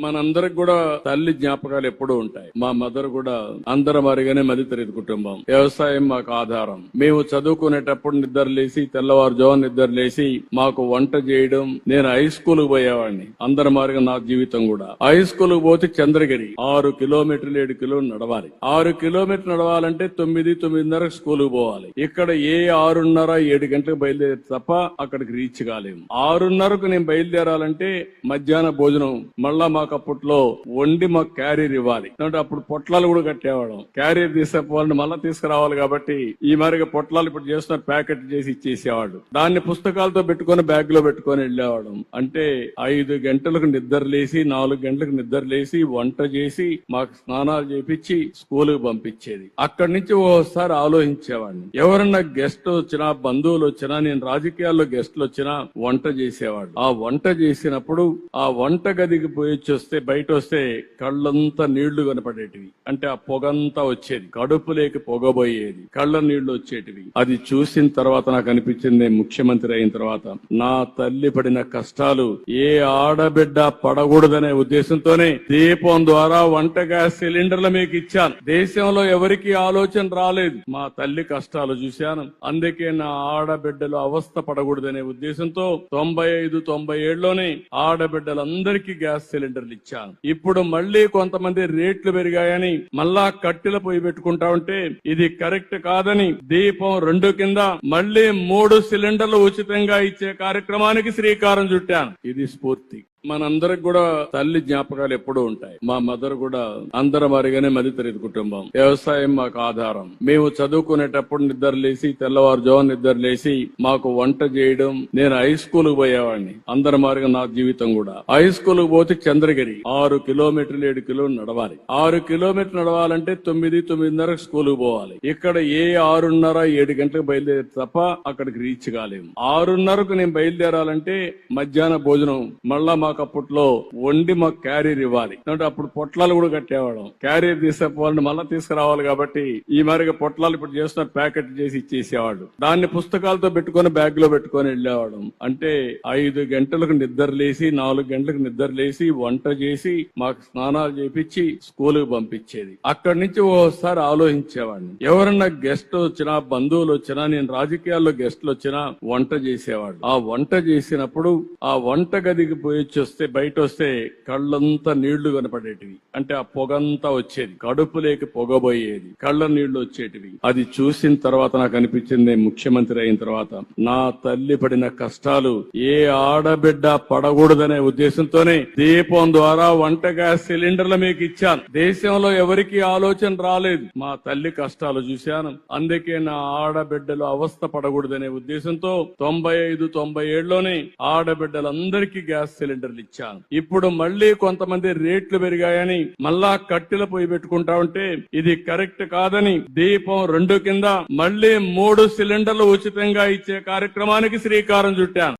మనందరికి కూడా తల్లి జ్ఞాపకాలు ఎప్పుడూ ఉంటాయి. మా మదర్ కూడా అందరం అరిగానే మధ్యతరగతి కుటుంబం. వ్యవసాయం మాకు ఆధారం. మేము చదువుకునేటప్పుడు నిద్ర లేసి తెల్లవారుజామున నిద్ర లేసి మాకు వంట చేయడం నేను హై స్కూల్ పోయేవాడిని. అందరం మారిగా నా జీవితం కూడా. హై స్కూల్ పోతే చంద్రగిరి ఆరు కిలోమీటర్లు ఏడు కిలో నడవాలి. ఆరు కిలోమీటర్లు నడవాలంటే తొమ్మిది తొమ్మిదిన్నర స్కూల్ పోవాలి. ఇక్కడ ఏ ఆరున్నర ఏడు గంటలకు బయలుదేరి తప్ప అక్కడికి రీచ్ కాలేము. ఆరున్నరకు నేను బయలుదేరాలంటే మధ్యాహ్న భోజనం మళ్ళా మాకు అప్పట్లో వండి మాకు క్యారీర్ ఇవ్వాలి. ఎందుకంటే అప్పుడు పొట్లాలు కూడా కట్టేవాళ్ళం. క్యారీర్ తీసుకుపోవాలని మళ్ళీ తీసుకురావాలి కాబట్టి ఈ మరిగా పొట్లాలు ఇప్పుడు చేస్తున్న ప్యాకెట్ చేసి ఇచ్చేసేవాడు దాన్ని పుస్తకాలతో పెట్టుకొని బ్యాగ్లో పెట్టుకొని వెళ్ళేవాడు అంటే ఐదు గంటలకు నిద్ర లేసి నాలుగు గంటలకు నిద్ర లేసి వంట చేసి మాకు స్నానాలు చేపించి స్కూల్కి పంపించేది. అక్కడి నుంచి ఓసారి ఆలోచించేవాడిని. ఎవరన్నా గెస్ట్ వచ్చినా బంధువులు వచ్చినా నేను రాజకీయాల్లో గెస్ట్లు వచ్చినా వంట చేసేవాడు ఆ వంట చేసినప్పుడు ఆ వంట గదికి పోయి వస్తే బయట వస్తే కళ్ళంతా నీళ్ళు కనపడేటివి. అంటే ఆ పొగంతా వచ్చేది. కడుపు లేక పొగబోయేది. కళ్ళ నీళ్ళు వచ్చేటివి. అది చూసిన తర్వాత నాకు అనిపించింది ముఖ్యమంత్రి అయిన తర్వాత నా తల్లి పడిన కష్టాలు ఏ ఆడబిడ్డ పడకూడదనే ఉద్దేశంతోనే దీపం ద్వారా వంట గ్యాస్ సిలిండర్లు మీకు ఇచ్చాను. దేశంలో ఎవరికి ఆలోచన రాలేదు. మా తల్లి కష్టాలు చూశాను. అందుకే నా ఆడబిడ్డలు అవస్థ పడకూడదనే ఉద్దేశంతో తొంభై ఐదు తొంభై ఏడులోనే ఆడబిడ్డలందరికీ గ్యాస్ సిలిండర్ టెండర్లు ఇచ్చాను. ఇప్పుడు మళ్ళీ కొంతమంది రేట్లు పెరిగాయని మళ్ళా కట్టెల పొయ్యి పెట్టుకుంటా ఉంటే ఇది కరెక్ట్ కాదని దీపం రెండు కింద మళ్ళీ మూడు సిలిండర్లు ఉచితంగా ఇచ్చే కార్యక్రమానికి శ్రీకారం చుట్టాను. ఇది స్ఫూర్తి. మనందరికి కూడా తల్లి జ్ఞాపకాలు ఎప్పుడూ ఉంటాయి. మా మదర్ కూడా అందరం వారిగానే మధ్యతరగతి కుటుంబం. వ్యవసాయం మాకు ఆధారం. మేము చదువుకునేటప్పుడు నిద్ర లేసి తెల్లవారుజామున నిద్ర లేసి మాకు వంట చేయడం నేను హై స్కూల్ పోయేవాడిని. అందరి మారిగా నా జీవితం కూడా. హై స్కూల్ పోతే చంద్రగిరి ఆరు కిలోమీటర్లు ఏడు కిలోలు నడవాలి. ఆరు కిలోమీటర్లు నడవాలంటే తొమ్మిది తొమ్మిదిన్నర స్కూల్ పోవాలి. ఇక్కడ ఏ ఆరున్నర ఏడు గంటలకు బయలుదేరి తప్ప అక్కడికి రీచ్ కాలేము. ఆరున్నరకు నేను బయలుదేరాలంటే మధ్యాహ్న భోజనం మళ్ళా మాకు అప్పట్లో వండి మాకు క్యారీర్ ఇవ్వాలి. అప్పుడు పొట్లాలు కూడా కట్టేవాళ్ళం. క్యారీర్ తీసుకుపోవాలని మళ్ళీ తీసుకురావాలి కాబట్టి ఈ మరిగా పొట్లాలు ఇప్పుడు చేస్తున్న ప్యాకెట్ చేసి ఇచ్చేసేవాడు దాన్ని పుస్తకాలతో పెట్టుకొని బ్యాగ్లో పెట్టుకొని వెళ్ళేవాడు అంటే ఐదు గంటలకు నిద్ర లేసి నాలుగు గంటలకు నిద్ర లేసి వంట చేసి మాకు స్నానాలు చేపించి స్కూల్కి పంపించేది. అక్కడి నుంచి ఓసారి ఆలోచించేవాడిని. ఎవరన్నా గెస్ట్ వచ్చినా బంధువులు వచ్చినా నేను రాజకీయాల్లో గెస్ట్లు వచ్చినా వంట చేసేవాడు ఆ వంట చేసినప్పుడు ఆ వంట గదికి పోయి వస్తే బయట వస్తే కళ్ళంతా నీళ్ళు కనపడేటివి. అంటే ఆ పొగంతా వచ్చేది. కడుపు లేక పొగబోయేది. కళ్ళ నీళ్ళు వచ్చేటివి. అది చూసిన తర్వాత నాకు అనిపించింది ముఖ్యమంత్రి అయిన తర్వాత నా తల్లి పడిన కష్టాలు ఏ ఆడబిడ్డ పడకూడదనే ఉద్దేశంతోనే దీపం ద్వారా వంట గ్యాస్ సిలిండర్లు మీకు ఇచ్చాను. దేశంలో ఎవరికి ఆలోచన రాలేదు. మా తల్లి కష్టాలు చూశాను. అందుకే నా ఆడబిడ్డలు అవస్థ పడకూడదనే ఉద్దేశంతో తొంభై ఐదు తొంభై ఏడులోనే ఆడబిడ్డలందరికీ గ్యాస్ సిలిండర్ సిలిండర్లు ఇచ్చాను ఇప్పుడు మళ్ళీ కొంతమంది రేట్లు పెరిగాయని మళ్ళా కట్టెల పొయ్యి పెట్టుకుంటా ఉంటే ఇది కరెక్ట్ కాదని దీపం రెండు కింద మళ్ళీ మూడు సిలిండర్లు ఉచితంగా ఇచ్చే కార్యక్రమానికి శ్రీకారం చుట్టాను